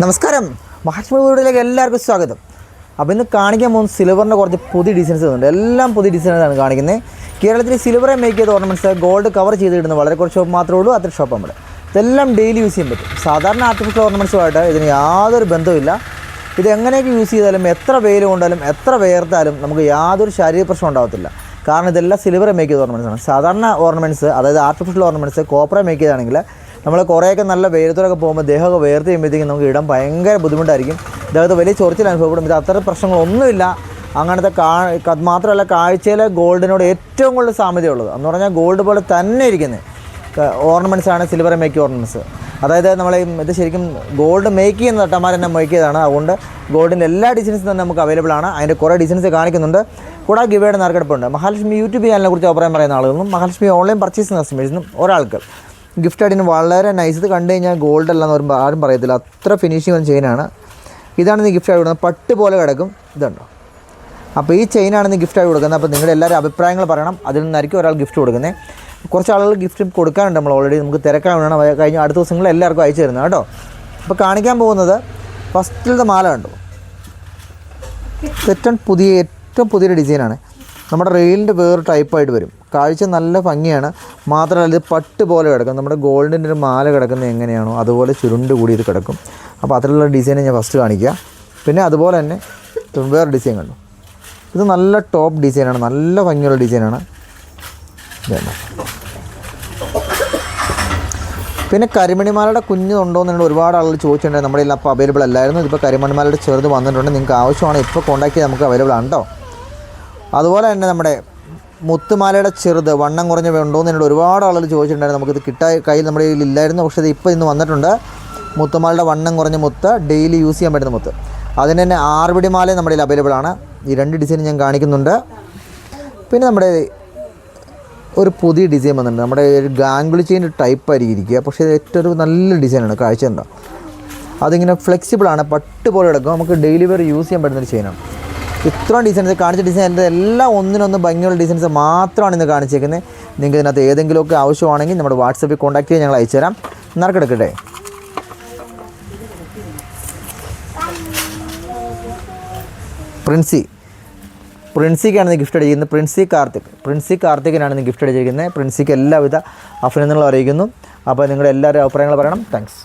നമസ്കാരം. മഹാത്മാ വീഡിയോയിലേക്ക് എല്ലാവർക്കും സ്വാഗതം. അപ്പോൾ ഇന്ന് കാണിക്കാൻ പോകുന്ന സിൽവറിന്റെ കുറച്ച് പുതിയ ഡിസൈൻസ് ഉണ്ട്. എല്ലാം പുതിയ ഡിസൈനാണ് കാണിക്കുന്നത്. കേരളത്തിൽ സിൽവറെ മേക്ക് ചെയ്ത ഓർണമെന്റ്സ് ഗോൾഡ് കവർ ചെയ്തിടുന്ന വളരെ കുറച്ച് ഷോപ്പ് മാത്രമേ ഉള്ളൂ അത്ര ഷോപ്പ് നമ്മുടെ ഇതെല്ലാം ഡെയിലി യൂസ് ചെയ്യാൻ പറ്റും. സാധാരണ ആർട്ടിഫിഷ്യൽ ഓർണമെന്റ്സുമായിട്ട് ഇതിന് യാതൊരു ബന്ധവുമില്ല ഇത് എങ്ങനെയൊക്കെ യൂസ് ചെയ്താലും എത്ര വെയിൽ കൊണ്ടാലും എത്ര വേർത്താലും നമുക്ക് യാതൊരു ശാരീരിക പ്രശ്നം ഉണ്ടാകത്തില്ല കാരണം ഇതെല്ലാം സിൽവറെ മേക്ക് ചെയ്ത ആണ്. സാധാരണ ഓർണമെന്റ്സ് അതായത് ആർട്ടിഫിഷ്യൽ ഓർണമെന്റ്സ് കോപ്പറെ മേക്ക് ചെയ്താണെങ്കിൽ നമ്മൾ കുറേയൊക്കെ നല്ല വെയിലത്തോടൊക്കെ പോകുമ്പോൾ ദേഹമൊക്കെ വേർത്ത് ചെയ്യുമ്പോഴത്തേക്കും നമുക്ക് ഇടം ഭയങ്കര ബുദ്ധിമുട്ടായിരിക്കും. ദേഹത്ത് വലിയ ചൊറിച്ചിൽ അനുഭവപ്പെടും. ഇത് അത്ര പ്രശ്നങ്ങളൊന്നുമില്ല. അങ്ങനത്തെ കാ മാത്രമല്ല കാഴ്ചയിലെ ഗോൾഡിനോട് ഏറ്റവും കൂടുതൽ സാമ്യതയുള്ളത്. എന്ന് പറഞ്ഞാൽ ഗോൾഡ് പോലെ തന്നെ ഇരിക്കുന്നത് ഓർണമെന്റ്സ് ആണ് സിൽവർ മേക്ക് ഓർണമെന്റ്സ് അതായത് നമ്മൾ ഇത് ശരിക്കും ഗോൾഡ് മേക്ക് ചെയ്യുന്ന തട്ടന്മാർ തന്നെ മേക്ക് ചെയ്തതാണ്. അതുകൊണ്ട് ഗോൾഡിന്റെ എല്ലാ ഡിസൈൻസും തന്നെ നമുക്ക് അവൈലബിൾ ആണ്. അതിന്റെ കുറേ ഡിസൈൻസ് കാണിക്കുന്നുണ്ട്. കൂടാതെ ഗിവയുടെ നറുക്കെടുപ്പുണ്ട്. മഹാലക്ഷ്മി യൂട്യൂബ് ചാനലിനെ കുറിച്ച് അഭിപ്രായം പറയുന്ന ആളുകളും മഹാലക്ഷ്മി ഓൺലൈൻ പർച്ചേസ് കസ്റ്റമേഴ്സിനും ഒരാൾക്ക് ഗിഫ്റ്റ് ആയിട്ട് വളരെ നൈസ് ഇത് കണ്ടു കഴിഞ്ഞാൽ ഗോൾഡ് അല്ലെന്ന് പറയുമ്പോൾ ആരും പറയത്തില്ല. അത്ര ഫിനിഷിംഗ് വന്ന ചെയിനാണ് ഇതാണ് നീ ഗിഫ്റ്റ് ആയി കൊടുക്കുന്നത്. പട്ട് പോലെ കിടക്കും. ഇതുണ്ടോ? അപ്പോൾ ഈ ചെയിനാണ് നീ ഗിഫ്റ്റ് ആയി കൊടുക്കുന്നത്. അപ്പോൾ നിങ്ങളുടെ എല്ലാവരും അഭിപ്രായങ്ങൾ പറയണം. അതിൽ നിന്നായിരിക്കും ഒരാൾ ഗിഫ്റ്റ് കൊടുക്കുന്നത് കുറച്ച് ആളുകൾ ഗിഫ്റ്റ് കൊടുക്കാനുണ്ട് നമ്മൾ ഓൾറെഡി നമുക്ക് തിരക്കാണ് കഴിഞ്ഞ അടുത്ത ദിവസങ്ങളിൽ എല്ലാവർക്കും അയച്ചു തരുന്നത് കേട്ടോ. അപ്പോൾ കാണിക്കാൻ പോകുന്നത് ഫസ്റ്റിലത്തെ മാല കണ്ടു? ഏറ്റവും പുതിയ ഏറ്റവും പുതിയൊരു ഡിസൈനാണ് നമ്മുടെ റെയിലിന്റെ വേറെ ടൈപ്പായിട്ട് വരും. കാഴ്ച നല്ല ഭംഗിയാണ്. മാത്രമല്ല ഇത് പട്ട് പോലെ കിടക്കും. നമ്മുടെ ഗോൾഡിന്റെ ഒരു മാല കിടക്കുന്നത് എങ്ങനെയാണോ അതുപോലെ ചുരുണ്ട് കൂടി ഇത് കിടക്കും. അപ്പോൾ അതിലുള്ള ഡിസൈനെ ഞാൻ ഫസ്റ്റ് കാണിക്കുക. പിന്നെ അതുപോലെ തന്നെ വേറെ ഡിസൈൻ കണ്ടു? ഇത് നല്ല ടോപ്പ് ഡിസൈനാണ്. നല്ല ഭംഗിയുള്ള ഡിസൈനാണ്. പിന്നെ കരിമണിമാലയുടെ കുഞ്ഞ് ഉണ്ടോ എന്നുള്ള ഒരുപാട് ആളുകൾ ചോദിച്ചിട്ടുണ്ടായിരുന്നു നമ്മുടെ അപ്പോൾ അവൈലബിൾ അല്ലായിരുന്നു. ഇതിപ്പോൾ കരിമണിമാലയുടെ ചെറുത് വന്നിട്ടുണ്ട്. നിങ്ങൾക്ക് ആവശ്യമാണ്. ഇപ്പോൾ കോൺടാക്ട് ചെയ്ത് നമുക്ക് അവൈലബിൾ ആണ് കേട്ടോ അതുപോലെ തന്നെ നമ്മുടെ മുത്തുമാലയുടെ ചെറുത് വണ്ണം കുറഞ്ഞ ഉണ്ടോ എന്നോട് ഒരുപാട് ആളുകൾ ചോദിച്ചിട്ടുണ്ടായിരുന്നു. നമുക്കിത് കിട്ടാൻ കയ്യിൽ നമ്മുടെ കയ്യിൽ ഇല്ലായിരുന്നു. പക്ഷേ ഇത് ഇപ്പോൾ ഇന്ന് വന്നിട്ടുണ്ട്. മുത്തുമാലയുടെ വണ്ണം കുറഞ്ഞ മുത്ത് ഡെയിലി യൂസ് ചെയ്യാൻ പറ്റുന്ന മുത്ത്. അതിന് തന്നെ ആറുപിടി മാല നമ്മുടെ കയ്യിൽ അവൈലബിൾ ആണ്. ഈ രണ്ട് ഡിസൈൻ ഞാൻ കാണിക്കുന്നുണ്ട്. പിന്നെ നമ്മുടെ ഒരു പുതിയ ഡിസൈൻ വന്നിട്ടുണ്ട്. നമ്മുടെ ഒരു ഗാംഗുളി ചെയിൻ ടൈപ്പ് ആയിരിക്കും. ഇരിക്കുക പക്ഷേ ഏറ്റവും ഒരു നല്ല ഡിസൈനാണ് കാഴ്ച ഉണ്ടോ അതിങ്ങനെ ഫ്ലെക്സിബിളാണ് പട്ട് പോലെ കിടക്കും. നമുക്ക് ഡെയിലി വെയർ യൂസ് ചെയ്യാൻ പറ്റുന്ന ഒരു ചെയിനാണ് ഇത്രയും ഡിസൈൻസ് കാണിച്ച ഡിസൈൻ എന്റെ എല്ലാം ഒന്നിനൊന്ന് ഭംഗിയുള്ള ഡിസൈൻസ് മാത്രമാണ് ഇന്ന് കാണിച്ചേക്കുന്നത്. നിങ്ങൾക്ക് ഇതിനകത്ത് ഏതെങ്കിലുമൊക്കെ ആവശ്യമാണെങ്കിൽ നമ്മുടെ വാട്സപ്പിൽ കോൺടാക്ട് ചെയ്ത് ഞങ്ങൾ അയച്ചു തരാം നറുക്കെടുക്കട്ടെ പ്രിൻസി. പ്രിൻസിക്കാണ് ഇന്ന് ഗിഫ്റ്റ് അടിക്കുന്നത് പ്രിൻസി കാർത്തിക്. പ്രിൻസി കാർത്തികിനാണ് ഇന്ന് ഗിഫ്റ്റ് അടിച്ചിരിക്കുന്നത്. പ്രിൻസിക്ക് എല്ലാവിധ അഭിനന്ദനങ്ങളും അറിയിക്കുന്നു. അപ്പോൾ നിങ്ങളുടെ എല്ലാവരും അഭിപ്രായങ്ങൾ പറയണം. താങ്ക്സ്